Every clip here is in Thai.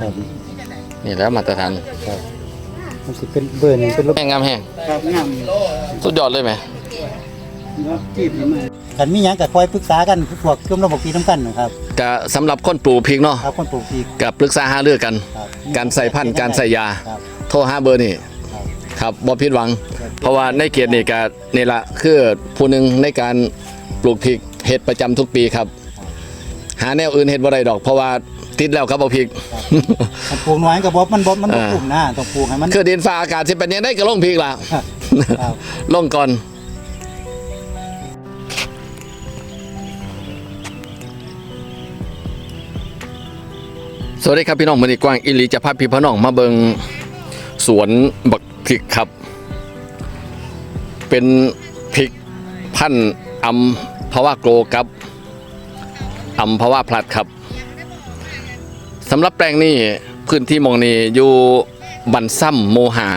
ครับนี่แหล้วมาตรฐานมันสิเป็นเบอร์หนึงเป็นรถแห้งงามแห้งครับงามสุดยอดเลยไหมเนาะจีบนี่มากันมีหยังก็คอยปรึกษากันพวกกรมระบบปีน้ำกันนะครับก็สำหรับคนปลูกพริกเนาะครับคนปลูกพริกกับปรึกษาหารือกัน ครับการใส่พันธุ์การใส่ยา ครับ โทรหาเบอร์นี่ครับ ครับบ่ผิดหวัง เพราะว่าในเกียรตินี่ก็นี่ละคือผู้หนึ่งในการปลูกพริกเฮ็ดประจำทุกปีครับ หาแนวอื่นเฮ็ดบ่ได้ดอก เพราะว่า ติดแล้วครับบ่พริก มันปลูกน้อยก็บ่มันบ่มันบ่อ่าปลูกหน้าต้องปลูกให้มัน คือดินฟ้าอากาศสิเป็นยังไงก็ลงพริกล่ะครับ ลงก่อนสวัสดีครับพี่น้องมือนี้กว้างอิลีจะพาพี่พ่อน้องมาเบิงสวนบักพริกครับ เป็นพริกพันธุ์อัมพาวาโกรกับอัมพาวาพลัดครับ สำหรับแปลงนี้พื้นที่มองนี้อยู่บันซ้ำโมหา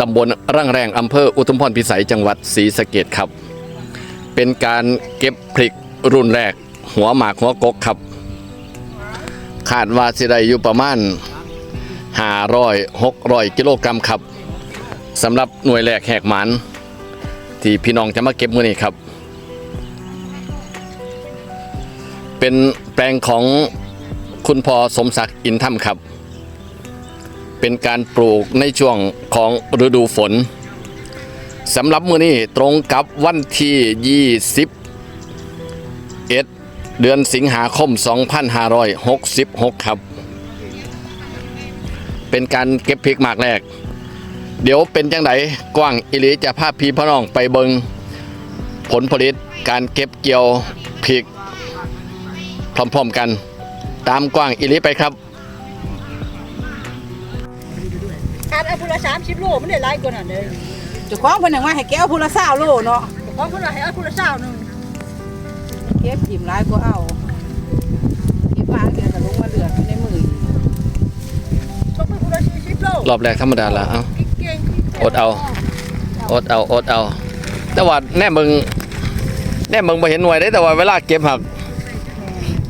ตำบลร่างแรงอำเภออุทุมพรพิสัยจังหวัดศรีสะเกดครับ เป็นการเก็บพริกรุ่นแรก หัวหมากหัวกกครับ คาดว่าสิได้อยู่ประมาณ500 600กิโลกรัมครับสำหรับหน่วยแรกแหกหมันที่พี่น้องจะมาเก็บมื้อนี้ครับ เป็นแปลงของ คุณพ่อสมศักดิ์อินธรรมครับ เป็นการปลูกในช่วงของฤดูฝนสำหรับมือนี้ตรงกับวันที่21เดือนสิงหาคม 2566 ครับ เป็นการเก็บพริกหมากแรก เดี๋ยวเป็นจังไดกว้างอิลีจะพาพี่พ่อน้องไปเบิงผลผลิตการเก็บเกี่ยวพริก พร้อมๆกัน ตามกว้างอิลีไปครับขาดเอาพุละสามสิบโลมันได้หลายกว่านั้นเลยเจ้าของเพิ่นน่ะว่าให้แก้วพูละ20โลเนาะของคนละให้เอาพุละเศร้าหนึ่งเก็บจิ้มหลายกว่าเอาเก็บมาเดี๋ยวก็ลงมาเหลืออยู่ในมือชกไปพุละสี่สิบโลรอบแรกธรรมดาละเอ้า พริกเก่งอดเอา อดเอาอดเอา แต่ว่าแน่มึงแน่มึงไปเห็นหน่วยได้แต่ว่าเวลาเก็บหัก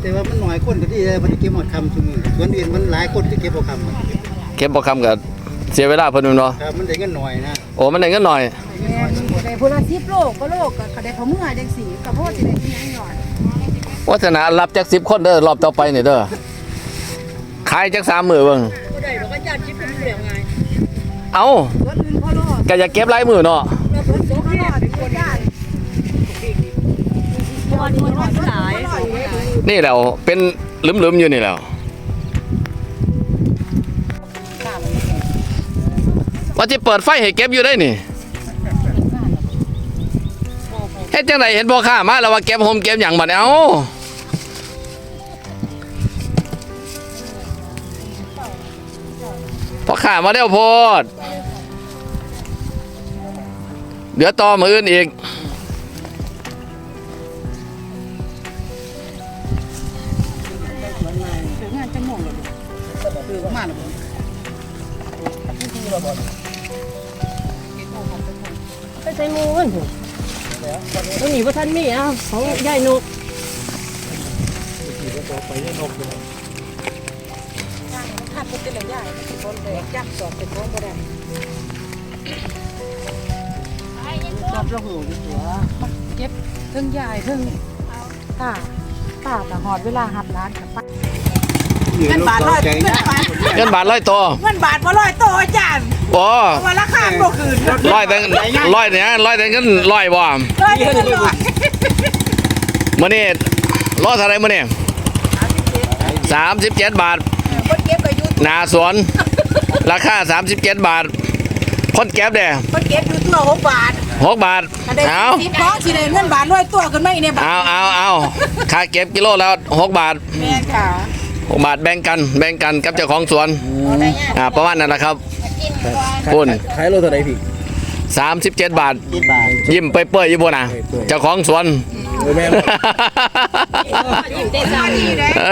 แต่ว่ามันน้ อยคนก็ที่มันเก็บหมดคำซุมื้อส่วนอื่นมันหลายคนที่เก็บบ่คำอะเก็บบ่คำกับเสียเวลาเพิ่นแม่นเนาะครับมันได้เงินน้อยนะโอ้มันได้เงินหน่อยแม่นได้พูละ10โลก็โลก็ก็ได้เขาเมื่อจังซี่ก็พอสิได้ที่ยังหย่อนวัฒนารับจาก10 คนเด้อรอบต่อไปนี่เด้อขายจัก3มื้อเบิ่งก็ได้ดอกกันยานชิปเป็นเหลืองไงเอ้าส่วนอื่นพอโลก็อย่าเก็บหลายมื้อเนาะแล้วฝนตกพอแน่โลเป็นคนได้พอดีน้อยหลาย นี่แหล้วเป็นหลืมๆอยู่นี่แล้วว่าจะเปิดไฟให้เก็บอยู่ได้นี่เฮ็ดจังไดเห็นบ่ค้ามาแล้วว่าเก็บโฮมเก็บหยังบัดเอ้าพอข่ามาเร็วโพดเดี๋ยวต่อมืออื่นอีก ส่หมูมันถูกตัวนี้ว่าท่านมีอะของยายนกถ้าเป็นแต่ละอย่างมันสิบ่ได้จับสอบเป็นของบ่ได้รอบละหูอยู่ตัวเก็บเทั้งยายเทั้งป้าป้าก็หอดเวลาหับร้านกับป้าเงินบาทร้อยเงินบาทเงินบาทร้อยตัวเงินบาทบ่ร้อยโตอาจารย์ โอ้วันละข้ามบ่คืนร้อยแต่ร้อยเนี่ยร้อยแต่เงินร้อยบ่ร้อยเงินร้อยมื่อนี้ร้อยเท่าไหรมื่อนี้สามสิบเจ็ดบาทคนเก็บก็อยู่หนาสวน ราคาสามสิบเจ็ดบาทคนแก็บเด้คนเก็บอยู่ตัวหกบาทหกบาทก็ได้เอาสิบของสิได้เงินบาทร้อยตัวขึ้นมาอีกในบาทเอาเอาเอาค่าเก็บกิโลแล้วหกบาทแม่ค่ะหกบาทแบ่งกันแบ่งกันกับเจ้าของสวนอ่าประมาณนั้นแหละครับ คุณขายโลเท่าไหร่พี่สามสิบเจ็ดบาท7บาทยิ้มไปเปื่อยๆอยู่บนน่ะเจ้าของสวนโอ้แม่นเอ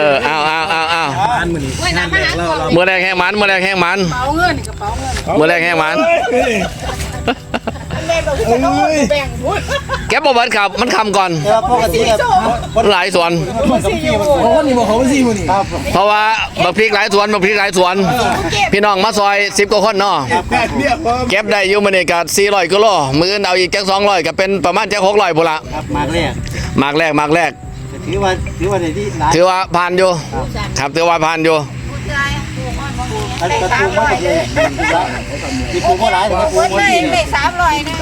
อเอาเอาเอาเอาอันมื้อนี้งานแรกเราเราเมื่อแรกแห้งมันเมื่อแรกแห้งมันเป๋าเงินกระเป๋าเงินเมื่อแรกแห้งมัน แม่เราคือจะต้องแบ่งบุญเก็บบ่เบิดครับ มันคำก่อนแต่ว่าปกติครับหลายสวน มันกับที่มันโอ้นี่บอกเขาเป็นสี่มันนี่ครับเพราะว่าบักพริกหลายสวนบักพริกหลายสวน พี่น้องมาซอย10กว่าคนเนาะแปดเรียบพร้อมเก็บได้อยู่มื้อนี้ก็400กิโลมื้ออื่นเอาอีกจัก200ก็เป็นประมาณจัก600พุ่นละครับมาแรกมากแรกมากแรกถือว่าถือว่าในที่หลายถือว่าผ่านอยู่ครับถือว่าผ่านอยู่ อันกระตูมมันก็เลยมีปูมาหลายแต่ว่าปูมันที่เลขสามร้อยนะ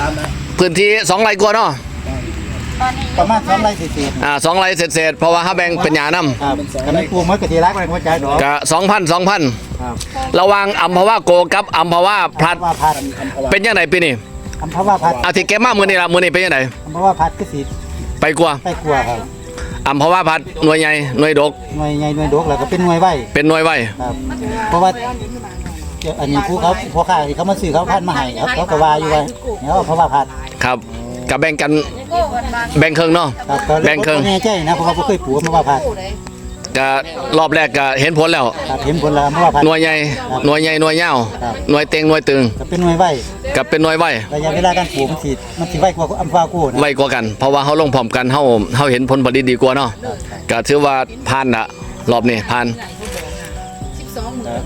พื้นที่2ไร่กว่าเนาะประมาณสองไร่เศษอ่า2ไร่เศษๆเพราะว่าเฮาแบ่งเป็นหญ้านำๆครับแต่ไม่ปูมันก็ทีรักมันก็ใจดอกก็2,000 2,000ครับระหวังอัมพวาโกกับอัมพวาพลัดว่าพัดเป็นยังไงปีนี้อำเภอว่าพัดเอาที่เก็บมามื้อนี้ล่ะมื้อนี้เป็นยังไงอำเภอว่าพัดก็สิไปกว่าไปกลัวครับ อัมพวาพัดหน่วยใหญ่หน่วยดก หน่วยใหญ่หน่วยดกแล้วก็เป็นหน่วยไว้เป็นหน่วยไว้ครับ เพราะว่าอันนี้ผู้เขาผู้ค้าที่เขามาซื้อเขาพันมาให้ครับเขาก็ว่าอยู่ว่าเนี่ยเพราะว่าพัดครับก็แบ่งกันแบ่งครึ่งเนาะ ครับก็เลยแบ่งครึ่ง บ่แน่ใจนะเพราะว่าบ่เคยปลูกเพราะว่าพัด ก็รอบแรกก็เห็นผลแล้ว ครับเห็นผลแล้วเพราะว่าพัดหน่วยใหญ่หน่วยใหญ่หน่วยยาวครับ หน่วยเต็งหน่วยตึงก็เป็นหน่วยไว้กับเป็นหน่วยไว้ระยะเวลาการปลูกมันสิมันสิไว้กว่าอำเภอกู้นะไว้กว่ากัน เพราะว่าเฮาลงพร้อมกันเฮาเฮาเห็นผลผลิตดีกว่าเนาะก็ถือว่าผ่านละรอบนี้ผ่าน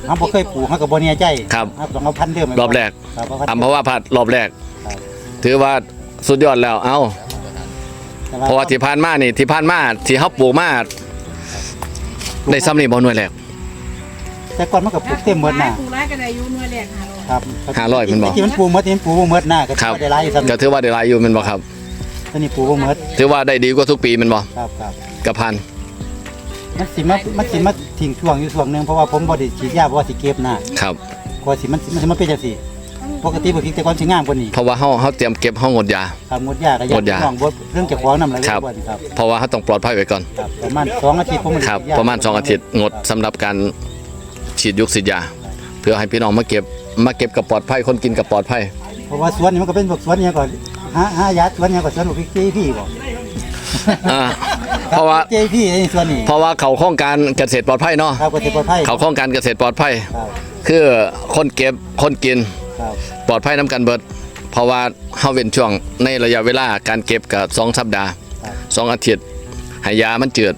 เขาบ่เคยปลูกเขาก็บ่แน่ใจครับต้องเอาพันธุ์เดิมไว้รอบแรก ครับเพราะว่าอัมพวาพัดรอบแรก ครับถือว่าสุดยอดแล้ว เอ้าแต่เพราะว่าที่ผ่านมานี่ที่ผ่านมาที่เฮาปลูกมา ได้ซ้ำนี่บ่หน่วยแรก แต่ก่อนมันก็ปลูกเต็มหมดน่ะปลูกไรกันอายุหน่วยแรกหาร้อยครับห้าร้อยมันบอกที่มันปลูกหมดที่มันปลูกบ่หมดน่ะก็ครับได้หลายซ้ํก็ถือว่าได้หลายอยู่แม่นบ่ครับตัวนี้ปลูกบ่หมดถือว่าได้ดีกว่าทุกปีแม่นบ่ครับครับกับพันมันสิมามันสิมาทิ้งช่วงอยู่ช่วงหนึงเพราะว่าผมบ่ได้ฉีดยาเพราะว่าสิเก็บน่ะครับกว่าสิมันมันสิมาเป็นจังซี่ ปกติบ่คิดแต่ก่อนสิงามกว่านี้เพราะว่าเฮาเฮาเตรียมเก็บเฮางดยา ครับหมดยาก็หมดยา น้องบ่เรื่องเก็บของนำอะไรครับ บ่นี่ครับเพราะว่าเฮาต้องปลอดภัยไว้ก่อนครับประมาณสองอาทิตย์ผมได้ครับฉีดยประมาณ2อาทิตย์งดสำหรับการฉีดยุกฉีดยา เพื่อให้พี่น้องมาเก็บมาเก็บกับปลอดภัยคนกินกับปลอดภัย เพราะว่าสวนนี่มันก็เป็นพวกสวนเนี่ยก่อนหาหายาสวนเนี่ยก่อนสวนลูกพริก JP บ่อ่าเพราะว่า JP ไอ้สวนนี่เพราะว่าเขาโครงการเกษตรปลอดภัยเนาะครับก็สิปลอดภัยเขาโครงการเกษตรปลอดภัย ครับ คือคนเก็บคนกินครับ ปลอดภัยน้ำกันเบิด เพราะว่าเฮาเว้นช่วงในระยะเวลาการเก็บกับสองสัปดาห์สองอาทิตย์ให้ยามันเจือด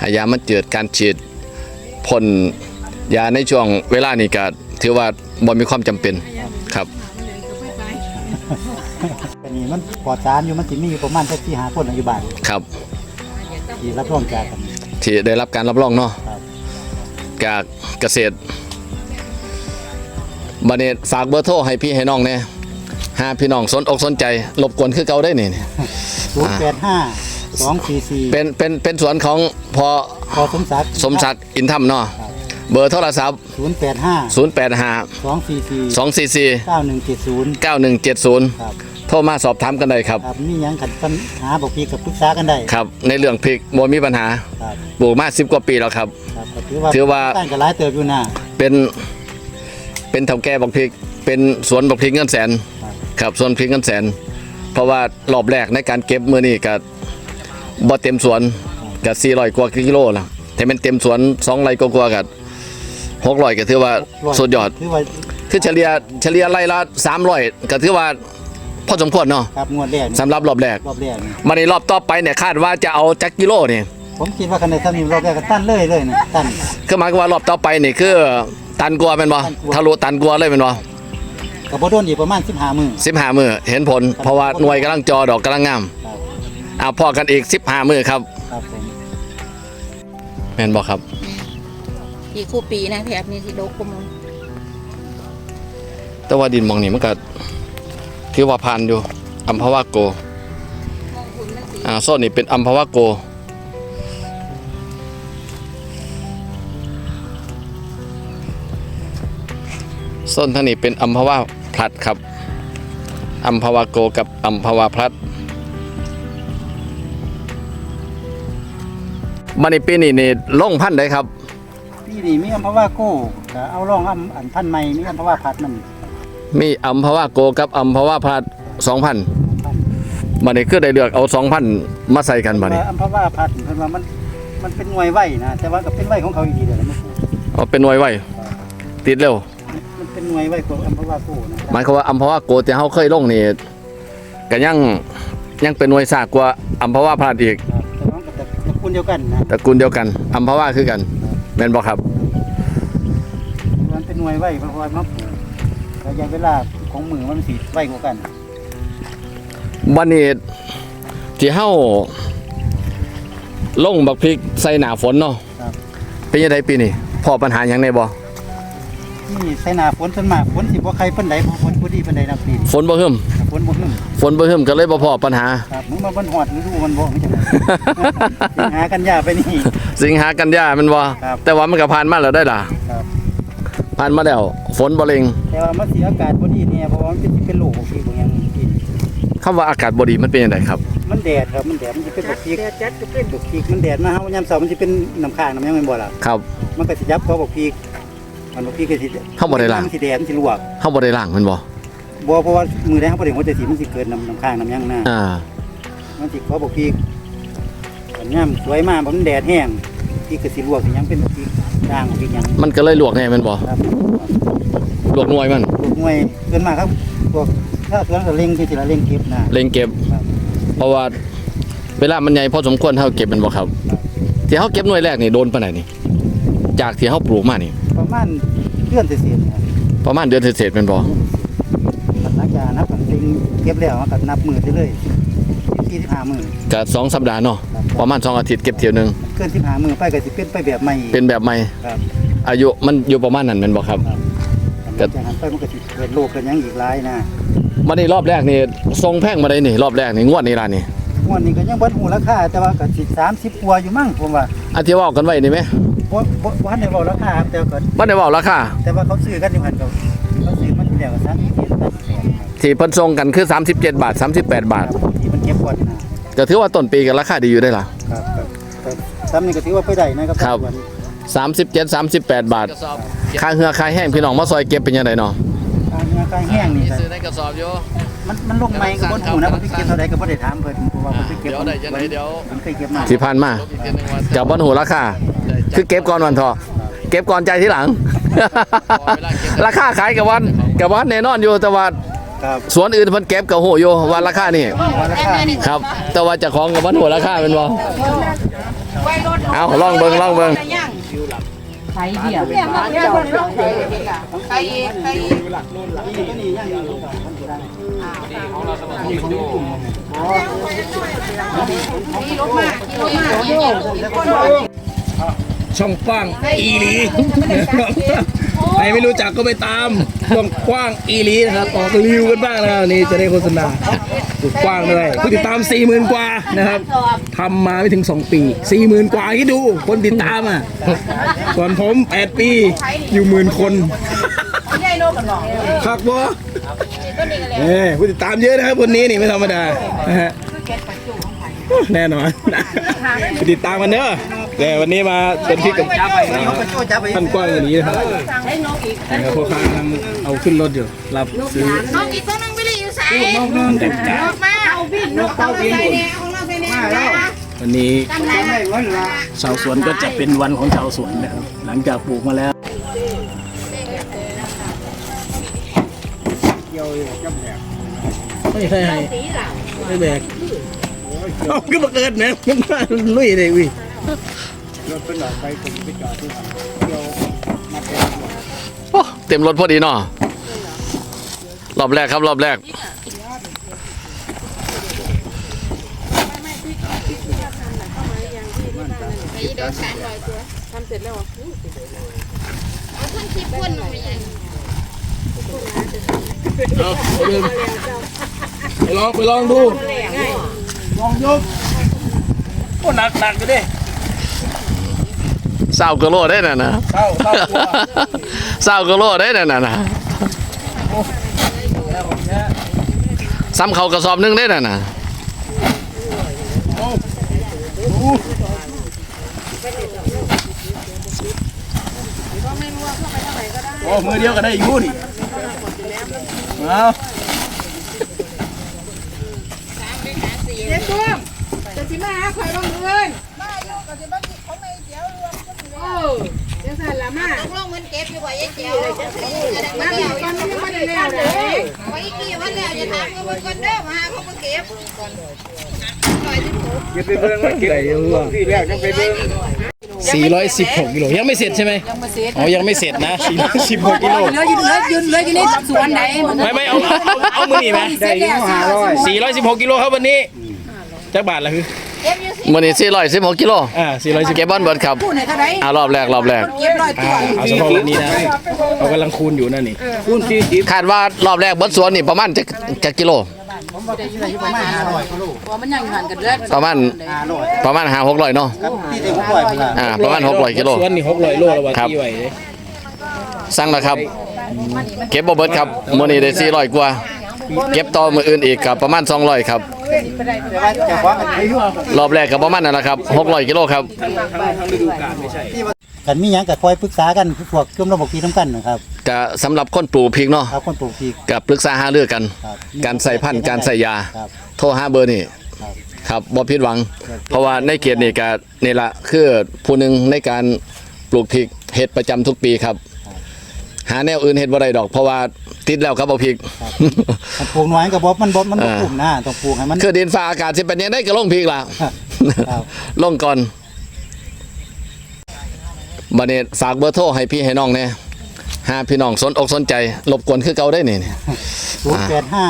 ให้ยามันเจือดการฉีดพ่นยาในช่วงเวลานี้ก็ถือว่าบ่มีความจำเป็นครับอันนี้มันปลอดสารอยู่มันสิมีอยู่ประมาณสัก4 5คนอยู่บ้านครับที่รับรองจากกันที่ได้รับการรับรองเนาะครับจากเกษตร บัดนี้ฝากเบอร์โทรให้พี่ให้น้องแน่หาพี่น้องสนอกสนใจรบกวนคือเก่าได้นี่085 244เป็นเป็นเป็นสวนของพอพอสมศักดิ์สมศักดิ์อินธรรมเนาะเบอร์โทรศัพท์085 085 244 244 9170 9170ครับโทรมาสอบถามกันได้ครับ ครับมีหยังขันปัญหาบอกพี่กับปรึกษากันได้ครับ ในเรื่องพริกบ่มีปัญหาครับปลูกมา10 กว่าปีแล้วครับ ครับก็ถือว่าถือว่า ตั้งกันหลายเติบอยู่นะเป็น เป็นเท่าแก่บักพริก เป็นสวนบักพริกเงินแสนครับครับสวนพริกเงินแสน เพราะว่ารอบแรกในการเก็บมือนี่ก็บ่เต็มสวนก็400กว่ากิโลแล้วแต่มันเต็มสวน2ไร่กว่าๆก็600ก็ถือว่าสุดยอดถือว่าคือเฉลี่ยเฉลี่ยไร่ละ300ก็ถือว่าพอสมควรเนาะครับงวดแรกนี่สำหรับรอบแรกรอบแรกนี่มาในรอบต่อไปเนี่ยคาดว่าจะเอาจักกิโลนี่ผมคิดว่าคันใดทำนี่รอบแรกก็ตั้นเลยเลยนะตั้นคือหมายความว่ารอบต่อไปนี่คือ ตันกลัวาแม่นบ่ตันกว่าทะลุตันกลัวาเลยแม่นบ่ก็บ่โดนอีกประมาณ15มื้อ15มื้อเห็นผล เพราะว่าหน่วยกำลังจอดอกกำลังงามครับอ่าพอกันอีก15มื้อครับครับผมแม่นบ่ครับอีกคู่ปีนะแถบนี้ที่โดกุมแต่ว่าดินหมองนี่มันก็ถือว่าผ่านอยู่อัมพวาโกอ่าโซนนี่เป็นอัมพวาโก โซนทางนี้เป็นอัมพวาพลัดครับอัมพวาโกกับอัมพวาพลัดมาในปีนี้นี่ลงพันธุ์ได้ครับพี่นี่มีอัมพวาโก้ก็เอาร่องอัมอันพันใหม่มีอัมพวาพัดนำมีอัมพวาโกกับอัมพวาพลัดสองพันบัดนี้คือได้เลือกเอาสองพันมาใส่กันบัดนี้อัมพวาพัดเพิ่นว่ามันมันเป็นหน่วยไว้นะแต่ว่าก็เป็นไว้ของเขาอีกทีเดียวมันเอาเป็นหน่วยไว้ติดเร็วมัน เป็นหน่วยไว้ของอัมพวาโก้นะหมายความว่าอัมพวาโกที่เฮาเคยลงนี่ก็ยังยังเป็นหน่วยซากกว่าอัมพวาพลาดอีกครับแต่ว่ามันก็ตระกูลเดียวกันนะตระกูลเดียวกันอัมพวาคือกันแม่นบ่ครับ มันเป็นหน่วยไว้เพราะว่ามันระยะเวลาของมือมันสิไว้กว่ากันวันนี้ที่เฮาลงบักพริกใส่หนาฝนเนาะครับเป็นยังไงปีนี้พอปัญหาหยังในบ่ นี่ใส่หน้าฝนส่วนมากฝนสิบ่ใครปานใดบ่ฝนบ่ดีปานใดนะปีนี้ฝนบ่หึมฝนบ่หึมฝนบ่หึมก็เลยบ่พอปัญหา ครับมึงมาบ่ฮอดฤดูมันบ่มันจะหากันยาไปนี่ สิงหากันยาแมันบ่ครับ แต่ว่ามันก็ผ่านมาแล้วได้ล่ะครับผ่านมาแล้วฝนบ่เล็งแต่ว่ามันสิอากาศบ่ดีเนี่ยเพราะว่ามันสิเป็นโรคที่บ่หยังกินคำว่าอากาศบ่ดีมันเป็นจังไดครับ มันแดดครับมันแดดมันสิเป็นบักพริกแดดจัดก็เป็นบักพริกมันแดดมาเฮายามเช้ามันสิเป็นน้ำค้างน้ำหยังแม่นบ่ล่ะครับ มันก็สิยับเขาบักพริก มันบักพริกก็สิเฮาบ่ได้ล้างมันสิแดดมันสิลวกเฮาบ่ได้ล้างแมันบ่บ่เพราะว่ามือแดงเขาบ่ได้หัวใจสีมันสิเกิดน้ำน้ำค้างน้ำหยังนะอ่ามันสิเขาบักพริกอันยามสวยมากมันแดดแห้งพริกก็สิลวกสิหยังเป็นบักพริกด่างบักพริกหยังมันก็เลยลวกแน่แม่นบ่ครับลวกหน่วยมันพวกหน่วยเกินมากครับพวกถ้าสวนก็เล็งที่สิละเล็งเก็บนะเล็งเก็บครับเพราะว่าเวลามันใหญ่พอสมควรเฮาเก็บแมันบ่ครับที่เฮาเก็บหน่วยแรกนี่โดนปานใดนี่ จากที่เฮาปลูกมานี่ ประมาณเดือนเศษๆเนี่ยประมาณเดือนเศษๆแม่นบ่มันนักยานับมันเล็งเก็บแล้วมันก็นับมือได้เลย45มื้อก็สองสัปดาห์เนาะประมาณสองอาทิตย์เก็บเที่ยวหนึงเกิน15มื้อไปก็สิเป็นไปแบบใหม่อีกเป็นแบบใหม่ครับอายุมันอยู่ประมาณนั้นแม่นบ่ครับหลังจากนั้นไปมันก็สิเกิดโรคเกิดหยังอีกหลายนะมานี่รอบแรกนี่ทรงแพงมาได้นี่รอบแรกนี่งวดนี้ล่ะนี่งวดนี้ก็ยังบ่ฮู้ราคาแต่ว่าก็สิ30กว่าอยู่มั้งผมว่าอันที่เว้ากันไว้นี่แหม บ่บ่บ่ทันได้บอกราคาครับแต่ก็บ่ได้เว้าราคาแต่ว่าเขาซื้อกันอยู่หั่นก็เขาซื้อมันอยู่แล้วก็37 38ที่เพิ่นส่งกันคือ 37 บาท 38 บาทที่มันเก็บก่อนนะก็ถือว่าต้นปีก็ราคาดีอยู่ได้ล่ะครับครับครับซ้ำนี่ก็ถือว่าไปได้นะครับครับส่วน37 38 บาท ค่าเหือค่าแห้งพี่น้องมาซอยเก็บเป็นยังไงเนาะการเงินการแห้งนี่ก็ซื้อในกระสอบอยู่มันมันลงใหม่ก็บ่ฮู้นะว่าไปเก็บเท่าใดก็บ่ได้ถามเพิ่นเพราะว่าเพิ่นไปเก็บเดี๋ยวได้จังไดเดี๋ยวผมเคยเก็บมาที่ผ่านมากับบ่หูราคา คือเก็บก่อนวันทอเก็บก่อนใจทีหลัง ราคาขายกับวันกับวันแน่นอนอยู่แต่ว่าครับสวนอื่นเพิ่นเก็บกับโหอยู่ว่าราคานี่ว่าราคานี่ครับ แต่ว่าเจะของกับวันหัวราคาเป็นบ่เอาลองเบิ่งลองเบิ่งไข่เดียวใครใคร ช่องกว้างอีหลีใครไม่รู้จักก็ไปตามช่องกว้างอีหลีนะครับออกรีวิวกันบ้างนะครับนี่จะได้โฆษณาสุดกว้างด้วยผู้ติดตาม 40,000 กว่านะครับทำมาไม่ถึง 2 ปี 40,000 กว่าคิดดู คนติดตามอะส่วนผม 8 ปีอยู่หมื่นคนคักบ่เอ้ผู้ติดตามเยอะนะครับคนนี้นี่ไม่ธรรมดานะฮะแน่นอนไปติดตามกันเด้อ แต่วันนี้มาเป็นที่กับเขาก็โจ้จับไปท่านกว้างอย่างนี้นะครับนะครับพ่อค้ากำลังเอาขึ้นรถอยู่รับซื้อ น้องอีกตัวนึงไม่ได้อยู่ใส่นกนกแต่จ้ามาเอาบินนกเอาไปใส่เนี่ยของเราไปเนี่ยนะวันนี้จำได้ไหมชาวสวนก็จะเป็นวันของชาวสวนนะครับหลังจากปลูกมาแล้วไม่ใช่ให้ไม่แบกเอาก็มาเกิดนะมันมาลุย เลยวิโอ้เต็มรถพอดีเนาะรอบแรกครับรอบแรกไปลองไปลองดู ลองยกโอ้หนักหนักอยู่ดิ เศร้ากะโลได้น่ะนะเศร้าเศร้ากลัวเศร้ากะโลได้น่ะนะนะซ้ำเขากระสอบหนึงได้น่ะนะโอ้มือเดียวก็ได้อยู่นี่เอาเดี๋ยวตัวจะสิมาหาคอยบ้างเงินมาอยู่ก็สิบ้างของในเดี๋ยวรวมก็สิ เออเดี๋ยวจังซั่นล่ะมาตกลงมันเก็บอยู่ว่ายังเจียวมาเดี๋ยวกันมันบ่ได้แล้วเด้ไว้กี่วันแล้วจะถามว่ามันก่อนเด้อมาหาเขามาเก็บอย่าไปเบิ่งมันเก็บที่แรกยังไปเบิ่ง416กิโลยังไม่เสร็จใช่ไหมยังบ่เสร็จอ๋อยังไม่เสร็จนะ416กิโลเหลืออยู่เหลืออยู่เหลืออยู่ในสวนไหนมันไม่ไม่เอาเอาเอามือนี่ไหมเสร็จแล้ว416กิโลครับวันนี้จักบาทละคือ มื้อนี้416กิโลอ่า416เก็บบอลเบิดครับพูดให้เท่าใดอ่ารอบแรกรอบแรก เก็บร้อยตัอ่าวเอาเฉพาะวันนี้นะเรากำลังคูณอยู่นั่นนี่คูณสี่สิบคาดว่ารอบแรกเบิดสวนนี่ประมาณจะจะกิโลผมบอกได้อยู่ที่ประมาณห้าร้อยกิโลว่ามันยังหันกันเลือดประมาณห้าร้อยประมาณ5 600เนาะครับที่ได้หกร้อยพุ่นล่ะอ่าประมาณ600กิโล ส่วนนี่600โลแล้วว่าครับ ที่ไว้เลยสั่งแล้วครับ เก็บบ่เบิดครับมื้อนี้ได้400กว่า เก็บต่อมื้ออื่นอีกก็ประมาณ200ครับแต่ว่าเจะฟ้าของกันรอบแรกก็ประมาณนั้นนะครับ600กิโลครับทั้งทั้งฤดูกาลไม่ใช่กันมีหยังก็คอยปรึกษากันพวกชมรมบอกพีน้ำกันนะครับก็สำหรับคนปลูกพริกเนาะครับคนปลูกพริก กับปรึกษาหารือกัน ครับการใส่พันธุ์การใส่ยา ครับ โทรหาเบอร์นี่ครับครับบ่ผิดหวัง เพราะว่าในเขตนี่ก็นี่ละคือผู้หนึ่งในการปลูกพริกเฮ็ดประจำทุกปีครับ หาแนวอื่นเฮ็ดบ่ได้ดอก เพราะว่า ติดแล้วครับบ่พริก มันปลูกน้อยก็บ่มันบ่มันบ่อ่ากลุ่มนะต้องปลูกให้มันคือดินฟ้าอากาศสิเป็นยังไงก็ลงพริกล่ะครับลงก่อนบัดนี้ฝากเบอร์โทรให้พี่ให้น้องแน่หาพี่น้องสนอกสนใจรบกวนคือเก่าได้นี่ศูนย์แปดห้า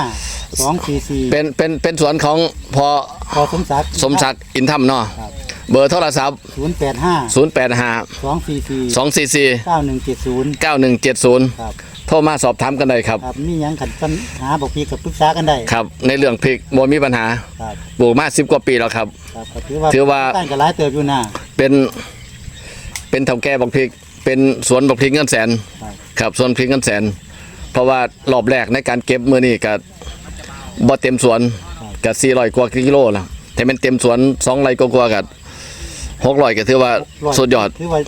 สองสี่สี่เป็นเป็นเป็นสวนของพอพอสมศักดิ์สมศักดิ์อินธรรมเนาะครับเบอร์โทรศัพท์ศูนย์แปดห้า085สองสี่สี่244เก้าหนึ่งเจ็ดศูนย์9170ครับโทรมาสอบถามกันได้ครับ ครับมีหยังขันปัญหาบอกพีกับปรึกษากันได้ครับ ในเรื่องพริกบ่มีปัญหาครับปลูกมา10กว่าปีแล้วครับ ครับก็ถือว่าถือว่า ตั้งกันหลายเติบอยู่นะเป็นเป็นเท่าแก่บักพริก เป็นสวนบักพริกเงินแสน ครับครับสวนพริกเงินแสน เพราะว่ารอบแรกในการเก็บมื้อนี้ก็บ่เต็มสวนก็400กว่ากิโลแล้วแต่มันเต็มสวน2ไร่กว่าๆก็600ก็ถือว่าสุดยอด ถือว่า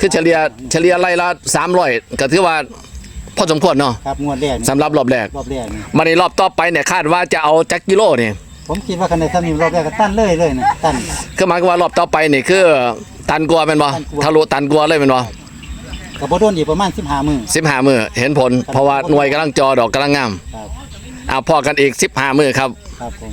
คือเฉลี่ยเฉลี่ยไร่ละ300ก็ถือว่าพ อสมควรเนาะครับงวดแรกนี่สำหรับรอบแรกรอบแรกนี่มาในรอบต่อไปเนี่ยคาดว่าจะเอาจักกิโลนี่ผมคิดว่าคะแนนทำนี่รอบแรกก็ตั้นเลยเลยนะตั้น คือหมายความว่ารอบต่อไปนี่คือตันกลัวาแม่นบ่ตันกว่า ทะลุตันกลัวาเลยแม่นบ่กับบ่โดนอีกประมาณ15มื้อ15มื้อเห็นผล เพราะว่าหน่วยกำลังจอดอกกำลังงามครับ เอาพอกันอีก15มื้อครับ ครับผม